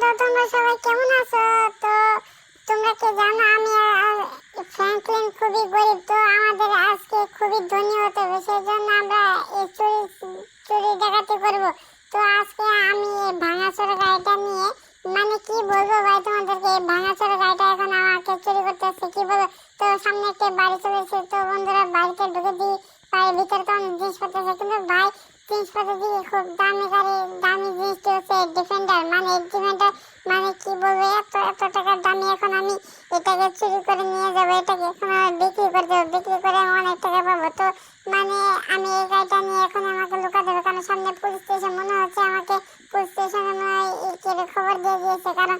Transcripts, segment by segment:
তো তোমরা সবাই কেমন আছো? তো তোমরা কি জানো, আমি ফ্র্যাঙ্কলিন খুবই গরিব, তো আমাদের আজকে খুবই ধনী হতে হবে সেই জন্য আমরা এই চুরি চুরি ডাকাতি করব। তো আজকে আমি এই ভাঙাচোরা গাড়িটা নিয়ে মানে কি বলব ভাই তোমাদেরকে, এই ভাঙাচোরা গাড়িটা এখন আমাকে চুরি করতে হচ্ছে কি বলব? তো সামনে একটা বাড়ি চলেছে তো বন্ধুরা বাড়িতে ঢুকে দিই, বাড়ির ভিতরে তো অনেক জিনিসপত্র আছে, কিন্তু ভাই জিনিসপত্র দিয়ে খুব দামি গাড়ি, দামি জিনিসটি হচ্ছে ডিফেন্ডার মানে ডিফেন্ডার মানে কি বলব, এত এত টাকার দামি এখন আমি এটাকে চুরি করে নিয়ে যাব, এটাকে এখন আমি বিক্রি করে দেবো, বিক্রি করে অনেক টাকা পাবো। তো মানে আমি এই গাড়িটা নিয়ে এখন আমাকে লুকাতে হবে, কারণ সামনে পুলিশ স্টেশন মনে হচ্ছে আমাকে পুলিশ স্টেশনে মনে হয় খবর দিয়ে দিয়েছে, কারণ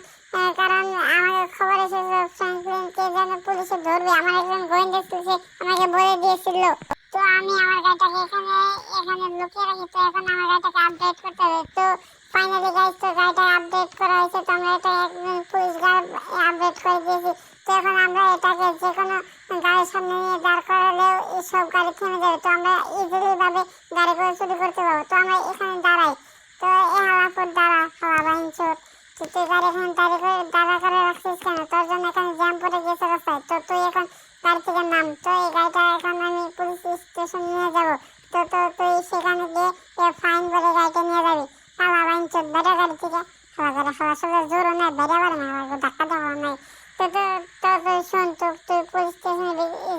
কারণ আমাকে খবর এসেছে ফ্র্যাঙ্কলিন কে যেন পুলিশে ধরবে, আমার একজন গোয়েন্দা এসেছে আমাকে বলে দিয়েছিল। আমি আমার গাড়িটাকে এখানে এখানে লুকিয়ে রাখি। তো এখন আমার গাড়িটাকে আপডেট করতে হবে। তো ফাইনালি গাইস তো গাড়িটা আপডেট করা হয়েছে। তো আমরা এটা পুলিশ গার্ড আপডেট করে দিয়েছি। তো এখন আমরা এটাকে যে কোনো গাড়ির সামনে নিয়ে দাঁড় করালেও সব গাড়ি থেমে যাবে। তো আমরা ইজিলি ভাবে গাড়ি করে চুরি করতে পারব। তো আমরা এখানে দাঁড়াই। তো এ হালাপুর দাঁড়া হালা বাইন চোর। তো গাড়ি এখন দাঁড়িয়ে করে, দাঁড়া করে সবে জোরও নাই বেড়ে পারে না আমাকে ধাক্কা দেওয়া নাই। তো তো তো তুই শোন, তো তুই পুলিশ স্টেশনে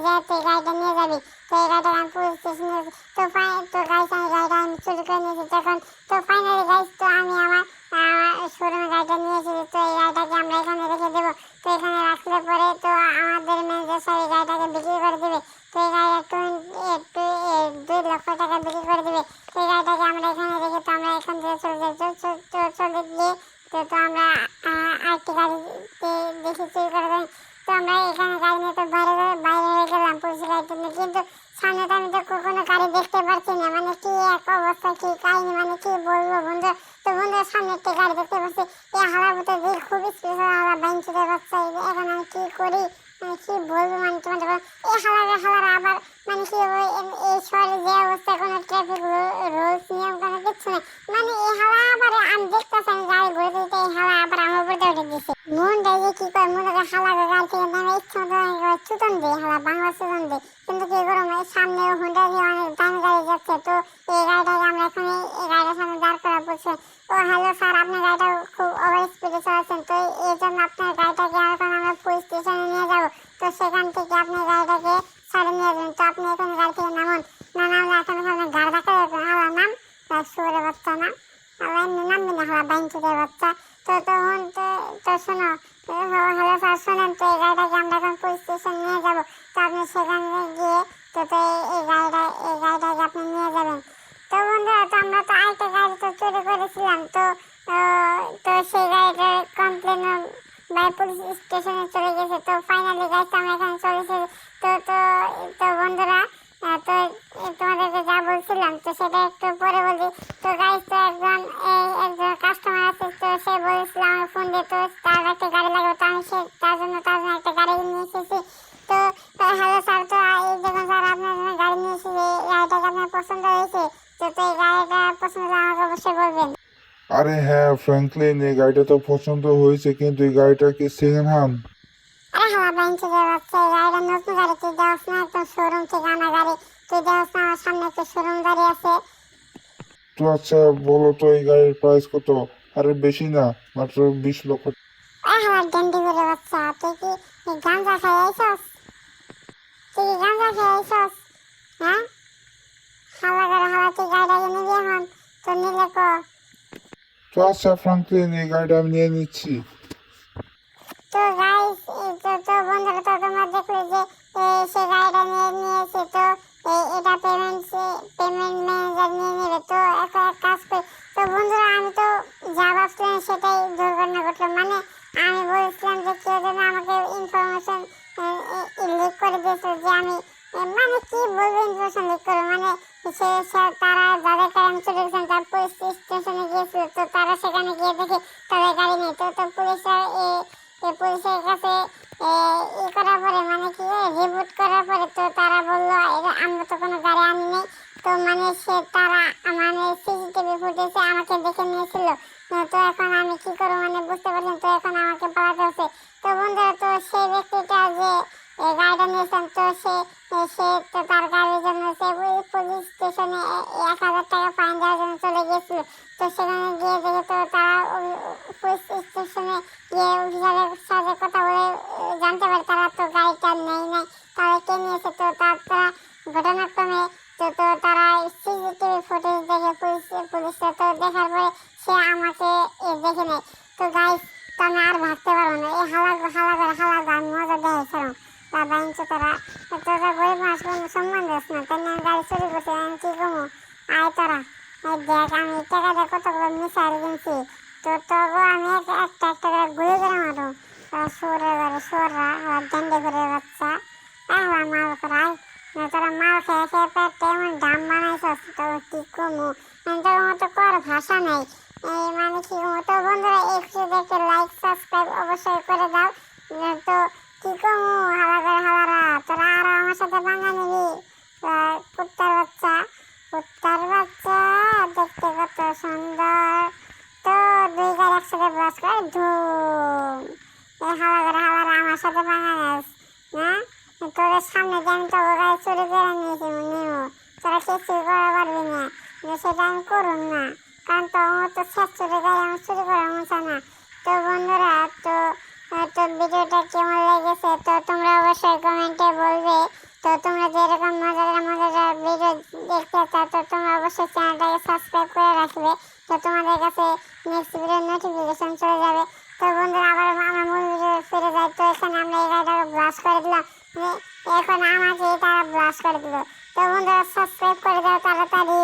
যা, তুই গাড়িটা নিয়ে যাবি। তো এই গাড়িটা আমি পুলিশ স্টেশনে তো ফাইন তো গাড়ি আমি গাড়িটা আমি চুরি করে নিয়েছি। তখন তো ফাইনালি গাইস তো আমি আমার শোরুমে গাড়িটা নিয়ে তো এই গাড়িটাকে আমরা এখানে রেখে দেবো। তো এখানে রাখলে পরে তো আমাদের ম্যানেজার স্যার এই গাড়িটাকে বিক্রি করে দেবে। তো এই গাড়িটা টু দুই লক্ষ টাকা বিক্রি করে দেবে। তো এই গাড়িটাকে আমরা এখানে রেখে, তো আমরা এখান থেকে চলে যাই। চলে গিয়ে তো তো আমরা আরেকটি গাড়িতে দেখি চুরি করে দেয় তো আমরা এখানে গাড়ি নিয়ে তো বাইরে বাইরে হয়ে গেলাম পুলিশ গাড়িটা নিয়ে কিন্তু সামনে তো আমি তো কোনো গাড়ি দেখতে পাচ্ছি না। মানে কি এক অবস্থা, কি কাহিনী মানে কি বলব বন্ধু? তো বন্ধু, সামনে একটা গাড়ি দেখতে পাচ্ছি। এই হালার ভিতরে দিল খুব স্পেশাল হালা বাইন চুরে বাচ্চা এখন আমি কি করি? মানে কি বলব মানে তোমাদের এই হালারে হালারা আবার মানে কি এ- এই শহরে যে অবস্থা, কোনো ট্রাফিক রুলস, নিয়ম কোনো কিচ্ছু নেই। মানে এই হালা আবার আমি দেখতেছি, আমি গাড়ি ঘুরে দিতে এই হালা আবার আমার উপর দিয়ে উঠে দিছে মনটা যে কি করে মনে করে হালা গাড়ি থেকে নেমে ইচ্ছা মতো চুতন দিই হালা বাংলা চুতন দিই। কিন্তু কি করব, এই সামনে হুন্ডা দিয়ে অনেক দামি গাড়ি যাচ্ছে, তো এই গাড়িটাকে আমরা এখানে, এই গাড়িটার সামনে দাঁড় করা বলছে, ও হ্যালো স্যার আপনার গাড়িটা খুব ওভার স্পিডে চালাচ্ছেন, তো এই জন্য আপনার গাড়িটাকে এখন আমরা পুলিশ স্টেশনে নিয়ে যাব। তো সেখান থেকে আপনি গাড়িটাকে ছাড়ে নিয়ে যাবেন তো আপনি এখন গাড়ি থেকে নামুন না নামলে এখন এখানে গাড়ি দেখা যাবে আলা নাম সুরে বাচ্চা না আলা এমনি নামবি না হালা বাইন চুদের বাচ্চা তো তখন তো শোনো তো হ্যালো স্যার শোনেন তো, এই গাড়িটাকে আমরা এখন পুলিশ স্টেশন নিয়ে যাব? তো আপনি সেখানে গিয়ে তো তো এই- গাড়িটা, এই গাড়িটাকে আপনি নিয়ে যাবেন? তো বন্ধুরা, তো আমরা তো আরেকটা গাড়ি তো চুরি করেছিলাম, তো তো সেই গাড়িটার কমপ্লেন বাই পুলিশ স্টেশনে চলে গেছে, তো ফাইনালি গাড়িটা আমরা এখানে চলে এসেছি। তো তো তো বন্ধুরা তো তোমাদেরকে যা বলছিলাম, তো সেটা একটু পরে বলি তো গাইজ তো একজন তো তো এই গাড়িটা পছন্দ আমাকে অবশ্যই বলবেন আরে হ্যাঁ ফ্র্যাঙ্কলিন এই গাড়িটা তো পছন্দ হয়েছে কিন্তু এই গাড়িটা কি সেকেন্ড হ্যান্ড আরে হালা বাইন চলে যাচ্ছে এই গাড়িটা নতুন গাড়ি তুই দেওয়াস না একদম শোরুম থেকে আনা গাড়ি তুই দেওয়াস না আমার সামনে একটা শোরুম গাড়ি আছে। তো আচ্ছা বলো তো এই গাড়ির প্রাইস কত? আরে বেশি না মাত্র বিশ লক্ষ আরে হালা ডেন্ডি করে বাচ্চা তুই কি গাঁজা খেয়ে আইসস তুই কি গাঁজা খেয়ে তো আচ্ছা ফ্র্যাঙ্কলিন এই গাড়িটা আমি নিয়ে নিচ্ছি। তো গাইস তো তো বন্ধুরা, তো তোমরা দেখলে যে সে গাড়িটা নিয়ে নিয়েছে, তো এটা পেমেন্ট পেমেন্ট ম্যানেজার নিয়ে নেবে, তো একটা এক কাজ করি। তো বন্ধুরা, আমি তো যা ভাবছিলাম সেটাই দুর্ঘটনা ঘটলো। মানে আমি বলছিলাম যে, কেউ যেন আমাকে ইনফরমেশন লিক করে দিয়েছে যে আমি মানে কি বলব ইনফরমেশন লিক করে মানে সে তারা যাদের আমি চলে গেছিলাম, তার পুলিশ স্টেশনে গিয়েছিল। তো তারা সেখানে গিয়ে দেখে তাদের গাড়ি নেই। তো তো পুলিশরা পুলিশের কাছে ই করার পরে মানে কি রিবুট করার পরে তো তারা বলল "এরা আমরা তো কোনো গাড়ি আনি তো মানে সে, তারা মানে সিসিটিভি ফুটেজে আমাকে দেখে নিয়েছিল। তো এখন আমি কি করব মানে বুঝতে পারছেন, তো এখন আমাকে পালাতে হচ্ছে। তো বন্ধুরা, তো সেই ব্যক্তিটা যে গাড়িটা নিয়েছেন তো সে তো তার গাড়ির জন্য সে পুলিশ স্টেশনে এক হাজার টাকা ফাইন দেওয়ার জন্য চলে গিয়েছিল। তো সেখানে গিয়ে দেখে তো তারা পুলিশ স্টেশনে গিয়ে অফিসারের সাথে কথা বলে, জানতে পারে তারা তো গাড়িটা নেই নাই। তারা কে নিয়েছে? তো ঘটনাক্রমে তো তো তারা সিসিটিভি ফুটেজ দেখে পুলিশ তো দেখার পরে সে আমাকে এ দেখে নেয় তো গাইস তো আমি আর ভাবতে পারব না এই হালা হালা করে হালা গান মজা দেখেছিলাম বাবা ইঞ্চে তারা তোরা গরিব মানুষ কোনো সম্মান দিস না তাই না গাড়ি চুরি করছে আমি কি করব আয় তোরা এই দেখ আমি টাকা দিয়ে কতগুলো মিসাইল কিনছি তো তবু আমি এক- একটা একটা করে গুলি করে মারো সুরে করে সুররা ডেন্ডে করে বাচ্চা আহলা মাল করাই তোরা মাল খেয়ে খেয়ে পেটে এমন দাম বানাইছস তো কি কমু মানে তোর মতো কর ভাষা নেই এই মানে কি তো বন্ধুরা এই দেখে লাইক সাবস্ক্রাইব অবশ্যই করে দাও তো কি কমু হালা করে হালারা তোরা আরও আমার সাথে বাঙা নিবি কুত্তার বাচ্চা কুত্তার সুন্দর। তো দুই গাড়ি একসাথে ব্রাশ করে ধুম। এই হালা করে হালারা আমার সাথে না তোদের সামনে দিয়ে আমি তো চুরি করে নিয়েছি তোরা কিছু করা পারবি না। সেটা আমি করুন না। কারণ তো আমার তো শেষ চুরি গাড়ি আমি চুরি করা মশা না। তো বন্ধুরা তো ভিডিওটা কেমন লেগেছে, তো তোমরা অবশ্যই কমেন্টে বলবে। তোমরা যে এরকম মজাদার মজাদার ভিডিও দেখতে চাও, তো তোমরা অবশ্যই চ্যানেলটাকে সাবস্ক্রাইব করে রাখবে। তো তোমাদের কাছে নেক্সট ভিডিওর নোটিফিকেশন চলে যাবে। তো বন্ধুরা আবার আমার মূল ভিডিও ফিরে যায় তো এখানে আমরা এই গাড়িটাকে ব্লাস্ট করে দিলাম। এখন আমাকে তারা ব্লাস্ট করে দিল। তো বন্ধুরা সাবস্ক্রাইব করে দাও তাড়াতাড়ি।